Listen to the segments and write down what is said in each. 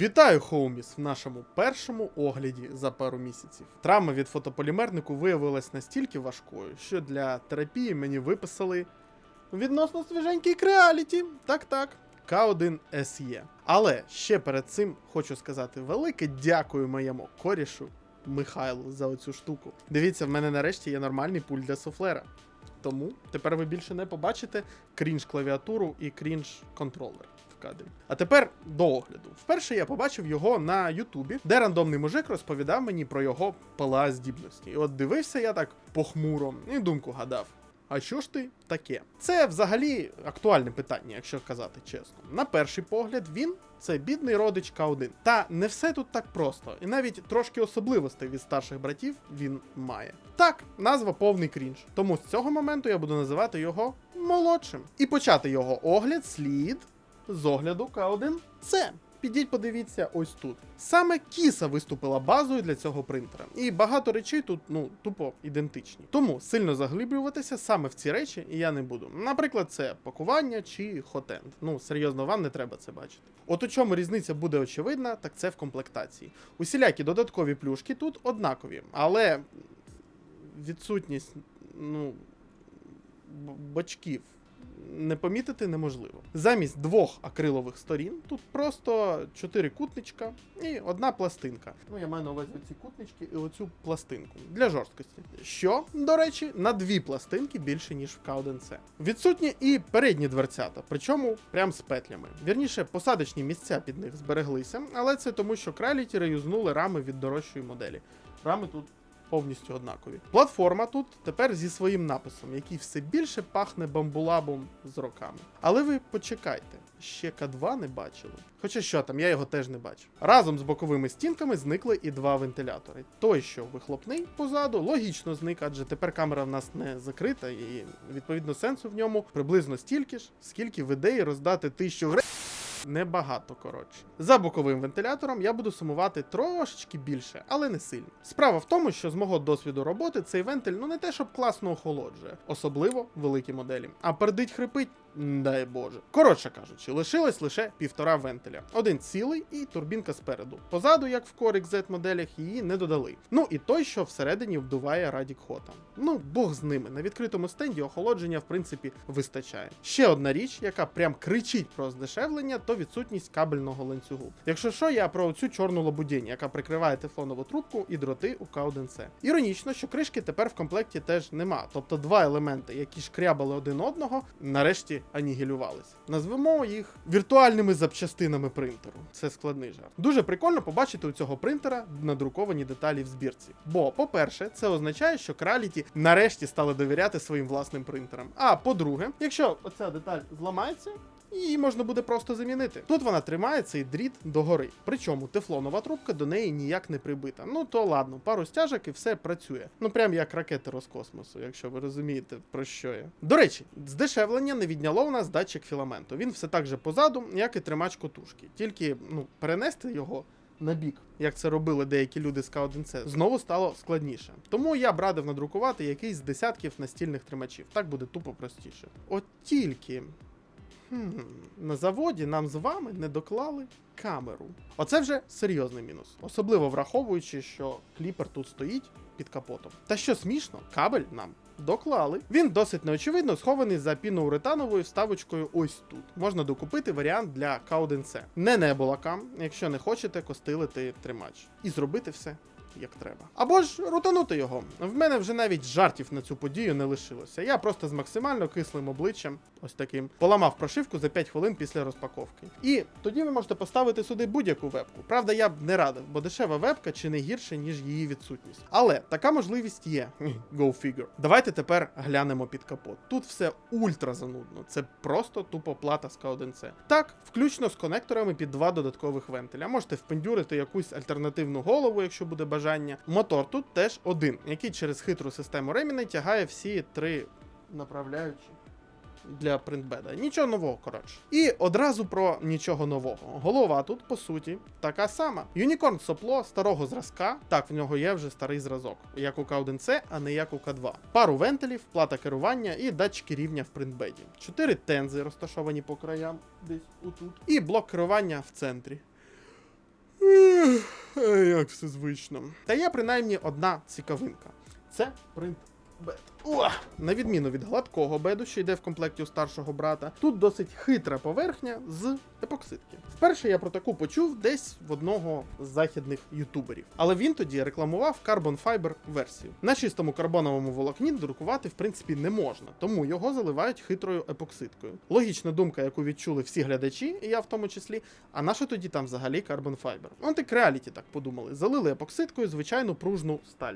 Вітаю, хоуміс, в нашому першому огляді за пару місяців. Травма від фотополімернику виявилась настільки важкою, що для терапії мені виписали відносно свіженький креаліті. Так, так. К1 SE. Але ще перед цим хочу сказати велике дякую моєму корішу Михайлу за оцю штуку. Дивіться, в мене нарешті є нормальний пульт для суфлера. Тому тепер ви більше не побачите крінж клавіатуру і крінж контролер в кадрі. А тепер до огляду. Вперше я побачив його на Ютубі, де рандомний мужик розповідав мені про його пала здібності. І от дивився я так похмуро і думку гадав. А що ж ти таке? Це взагалі актуальне питання, якщо казати чесно. На перший погляд, він це бідний родич К1. Та не все тут так просто, і навіть трошки особливостей від старших братів він має. Так, назва повний крінж. Тому з цього моменту я буду називати його молодшим. І почати його огляд слід з огляду К1С. Підіть, подивіться ось тут. Саме Кіса виступила базою для цього принтера, і багато речей тут ну тупо ідентичні. Тому сильно заглиблюватися саме в ці речі я не буду. Наприклад, це пакування чи хотенд. Ну серйозно, вам не треба це бачити. От у чому різниця буде очевидна, так це в комплектації. Усілякі додаткові плюшки тут однакові, але відсутність ну б- бочків не помітити неможливо. Замість двох акрилових сторін тут просто чотири кутничка і одна пластинка. Ну, я маю на увазі ці кутнички і оцю пластинку для жорсткості. Що, до речі, на дві пластинки більше, ніж в К1С. Відсутні і передні дверцята, причому прям з петлями. Вірніше, посадочні місця під них збереглися, але це тому, що краліті реюзнули рами від дорожчої моделі. Рами тут повністю однакові. Платформа тут тепер зі своїм написом, який все більше пахне бамбулабом з роками. Але ви почекайте, ще К2 не бачили. Хоча що там, я його теж не бачив. Разом з боковими стінками зникли і два вентилятори. Той, що вихлопний позаду, логічно зник, адже тепер камера в нас не закрита, і відповідно сенсу в ньому приблизно стільки ж, скільки в ідеї роздати тисячу гривень. Небагато коротше. За боковим вентилятором я буду сумувати трошечки більше, але не сильно. Справа в тому, що з мого досвіду роботи цей вентиль ну не те, щоб класно охолоджує, особливо великі моделі. А пердить хрипить, дай Боже. Коротше кажучи, лишилось лише півтора вентиля. Один цілий і турбінка спереду. Позаду, як в Core XZ моделях, її не додали. Ну і той, що всередині вдуває Радік Хота. Ну, Бог з ними. На відкритому стенді охолодження, в принципі, вистачає. Ще одна річ, яка прям кричить про здешевлення, то відсутність кабельного ланцюгу. Якщо що, я про цю чорну лабудінь, яка прикриває тефлонову трубку і дроти у К1С. Іронічно, що кришки тепер в комплекті теж нема. Тобто два елементи, які шкрябали один одного, нарешті анігілювались. Назвемо їх віртуальними запчастинами принтеру. Це складний жарт. Дуже прикольно побачити у цього принтера надруковані деталі в збірці. Бо, по-перше, це означає, що краліті нарешті стали довіряти своїм власним принтерам. А по-друге, якщо оця деталь зламається. Її можна буде просто замінити. Тут вона тримає цей дріт догори. Причому тефлонова трубка до неї ніяк не прибита. Ну то ладно, пару стяжок і все працює. Ну прям як ракети Роскосмосу, якщо ви розумієте про що я. До речі, здешевлення не відняло у нас датчик філаменту. Він все так же позаду, як і тримач котушки. Тільки ну перенести його. На бік, як це робили деякі люди з К1С, знову стало складніше. Тому я б радив надрукувати якийсь з десятків настільних тримачів. Так буде тупо простіше. От тільки Хм, на заводі нам з вами не доклали камеру. Оце вже серйозний мінус, особливо враховуючи, що кліпер тут стоїть під капотом. Та що смішно, кабель нам доклали. Він досить неочевидно схований за піноуретановою вставочкою ось тут. Можна докупити варіант для К1С. Не неболакам, якщо не хочете костилити тримач. І зробити все як треба. Або ж рутанути його. В мене вже навіть жартів на цю подію не лишилося. Я просто з максимально кислим обличчям, ось таким, поламав прошивку за 5 хвилин після розпаковки. І тоді ви можете поставити сюди будь-яку вебку. Правда, я б не радив, бо дешева вебка чи не гірше, ніж її відсутність. Але така можливість є. Go figure. Давайте тепер глянемо під капот. Тут все ультра занудно. Це просто тупо плата з К1С. Так, включно з конекторами під два додаткових вентиля. Можете впендюрити якусь альтернативну голову, якщо буде бажання. Мотор тут теж один, який через хитру систему реміней тягає всі три направляючі. Для принтбеда. Нічого нового, коротше. І одразу про нічого нового. Голова тут, по суті, така сама. Юнікорн сопло старого зразка. Так, в нього є вже старий зразок, як у К1С, а не як у К2. Пару вентилів, плата керування і датчики рівня в принтбеді. Чотири тензи розташовані по краям, десь отут. І блок керування в центрі. Як все звично. Та є принаймні одна цікавинка. Це принт На відміну від гладкого беду, що йде в комплекті у старшого брата, тут досить хитра поверхня з епоксидки. Вперше я про таку почув десь в одного з західних ютуберів. Але він тоді рекламував Carbon Fiber версію. На чистому карбоновому волокні друкувати в принципі не можна, тому його заливають хитрою епоксидкою. Логічна думка, яку відчули всі глядачі, і я в тому числі. А на що тоді там взагалі Carbon Fiber? Reality так подумали. Залили епоксидкою звичайну пружну сталь.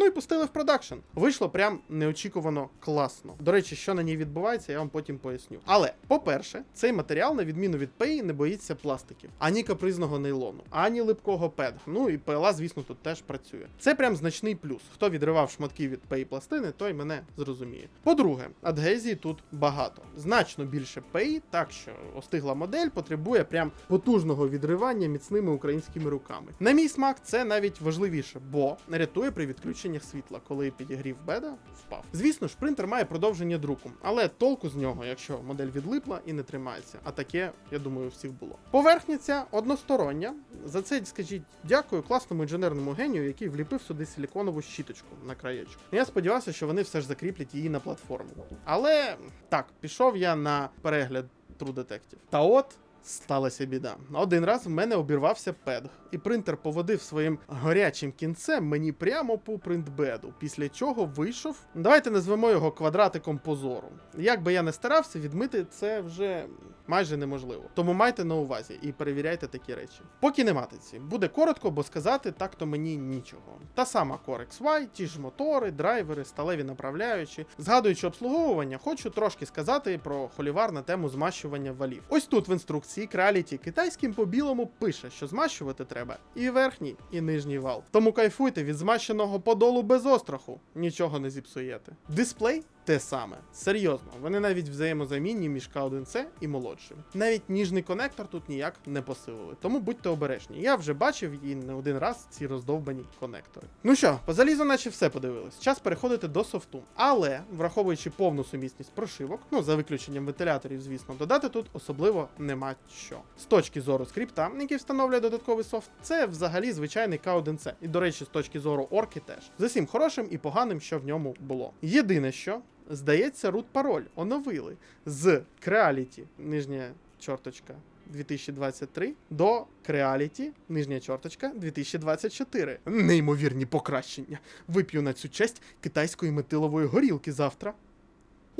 Ну і пустили в продакшн. Вийшло прям неочікувано класно. До речі, що на ній відбувається, я вам потім поясню. Але, по-перше, цей матеріал, на відміну від пеї, не боїться пластиків, ані капризного нейлону, ані липкого педа. Ну і PLA, звісно, тут теж працює. Це прям значний плюс. Хто відривав шматки від пеї пластини, той мене зрозуміє. По-друге, адгезії тут багато, значно більше пеї, так що остигла модель потребує прям потужного відривання міцними українськими руками. На мій смак, це навіть важливіше, бо рятує при відключеннях світла, коли підігрів беда впав. Звісно ж, принтер має продовження друку, але толку з нього, якщо модель відлипла і не тримається. А таке, я думаю, у всіх було. Поверхня ця одностороння. За це скажіть дякую класному інженерному генію, який вліпив сюди силіконову щіточку на краєчку. Я сподівався, що вони все ж закріплять її на платформу. Але так, пішов я на перегляд Detective. Та от. Сталася біда. Один раз в мене обірвався пед, і принтер поводив своїм гарячим кінцем мені прямо по принтбеду, після чого вийшов. Давайте назвемо його квадратиком позору. Як би я не старався, відмити це вже майже неможливо. Тому майте на увазі і перевіряйте такі речі. По кінематиці буде коротко, бо сказати так-то мені нічого. Та сама Core XY, ті ж мотори, драйвери, сталеві направляючі. Згадуючи обслуговування, хочу трошки сказати про холівар на тему змащування валів. Ось тут в інструкції Creality китайським по білому пише, що змащувати треба і верхній, і нижній вал. Тому кайфуйте від змащеного подолу без остраху, нічого не зіпсуєте. Дисплей те саме. Серйозно, вони навіть взаємозамінні між K1C і молодшим. Навіть ніжний конектор тут ніяк не посилили, тому будьте обережні. Я вже бачив і не один раз ці роздовбані конектори. Ну що, по залізу, наче все подивились. Час переходити до софту. Але, враховуючи повну сумісність прошивок, ну за виключенням вентиляторів, звісно, додати тут особливо нема що. З точки зору скрипта, який встановлює додатковий софт, це взагалі звичайний K1C. І, до речі, з точки зору орки теж. З усім хорошим і поганим, що в ньому було. Єдине що. Здається, рут пароль оновили з Creality, нижня чорточка 2023 до Creality, нижня чорточка 2024. Неймовірні покращення. Вип'ю на цю честь китайської метилової горілки завтра.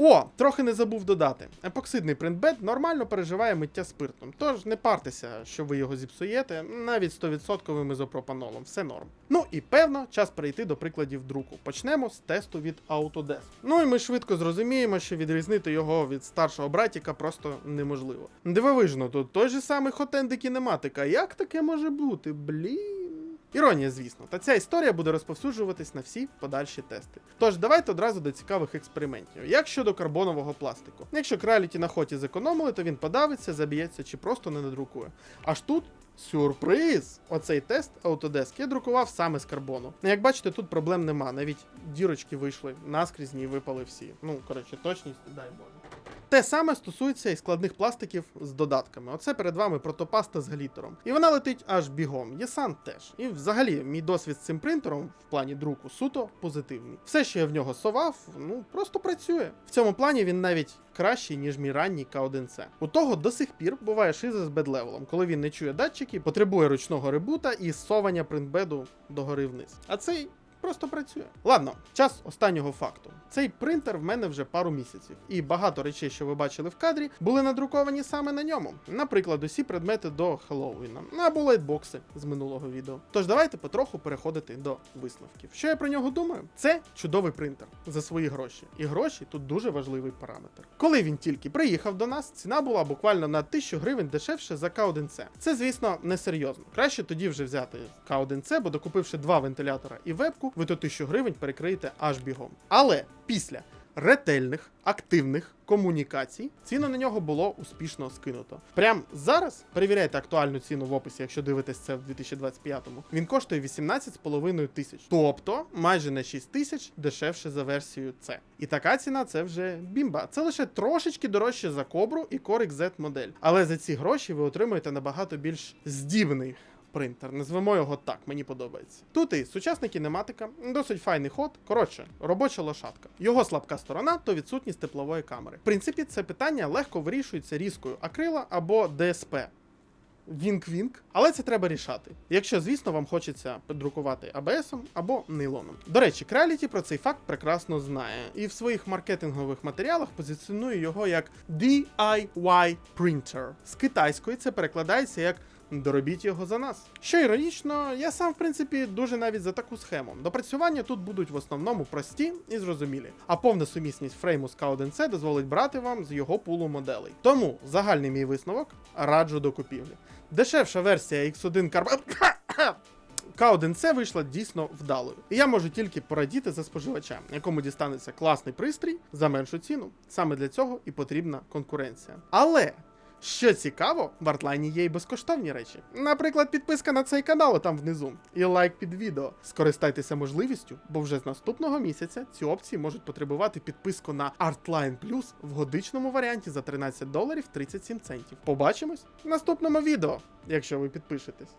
О, трохи не забув додати. Епоксидний принтбед нормально переживає миття спиртом, тож не партеся, що ви його зіпсуєте, навіть 100% ізопропанолом, все норм. Ну і певно, час перейти до прикладів друку. Почнемо з тесту від Autodesk. Ну і ми швидко зрозуміємо, що відрізнити його від старшого братіка просто неможливо. Дивовижно, тут той же самий хотенди кінематика. Як таке може бути? Блін. Іронія, звісно, та ця історія буде розповсюджуватись на всі подальші тести. Тож давайте одразу до цікавих експериментів. Як щодо карбонового пластику? Якщо Creality на хоті зекономили, то він подавиться, заб'ється чи просто не надрукує. Аж тут. Сюрприз! Оцей тест Autodesk я друкував саме з карбону. Як бачите, тут проблем нема, навіть дірочки вийшли наскрізні і випали всі. Ну, коротше, точність, дай Боже. Те саме стосується і складних пластиків з додатками. Оце перед вами протопаста з глітером. І вона летить аж бігом. Єсан теж. І взагалі, мій досвід з цим принтером в плані друку суто позитивний. Все, що я в нього совав, ну просто працює. В цьому плані він навіть кращий, ніж мій ранній К1С. У того до сих пір буває шиза з бедлевелом, коли він не чує датчики, потребує ручного ребута і совання принтбеду догори вниз. А цей Просто працює. Ладно, час останнього факту. Цей принтер в мене вже пару місяців, і багато речей, що ви бачили в кадрі, були надруковані саме на ньому. Наприклад, усі предмети до Хеллоуіна або лайтбокси з минулого відео. Тож давайте потроху переходити до висновків. Що я про нього думаю? Це чудовий принтер за свої гроші. І гроші тут дуже важливий параметр. Коли він тільки приїхав до нас, ціна була буквально на 1000 гривень дешевше за К1С. Це, звісно, не серйозно. Краще тоді вже взяти К1С, бо докупивши два вентилятора і вебку, ви то 1000 гривень перекриєте аж бігом. Але після ретельних, активних комунікацій, ціну на нього було успішно скинуто. Прям зараз перевіряйте актуальну ціну в описі, якщо дивитесь це в 2025-му. Він коштує 18,5 тисяч, тобто майже на 6 тисяч дешевше за версію C. І така ціна це вже бімба. Це лише трошечки дорожче за Кобру і Core XZ модель. Але за ці гроші ви отримуєте набагато більш здібний принтер. Назвемо його так, мені подобається. Тут і сучасна кінематика, досить файний ход. Коротше, робоча лошадка. Його слабка сторона то відсутність теплової камери. В принципі, це питання легко вирішується різкою акрила або ДСП. Вінк-вінк, але це треба рішати. Якщо, звісно, вам хочеться друкувати ABS або нейлоном. До речі, Creality про цей факт прекрасно знає і в своїх маркетингових матеріалах позиціонує його як DIY printer. З китайської це перекладається як Доробіть його за нас. Що іронічно, я сам, в принципі, дуже навіть за таку схему. Допрацювання тут будуть в основному прості і зрозумілі, а повна сумісність фрейму з K1C дозволить брати вам з його пулу моделей. Тому загальний мій висновок раджу до купівлі. Дешевша версія X1 Carbon... К1C вийшла дійсно вдалою. І я можу тільки порадіти за споживача, якому дістанеться класний пристрій за меншу ціну. Саме для цього і потрібна конкуренція. Але. Що цікаво, в Артлайні є й безкоштовні речі. Наприклад, підписка на цей канал там внизу і лайк під відео. Скористайтеся можливістю, бо вже з наступного місяця ці опції можуть потребувати підписку на Artline Plus в годичному варіанті за 13 доларів 37 центів. Побачимось в наступному відео, якщо ви підпишетесь.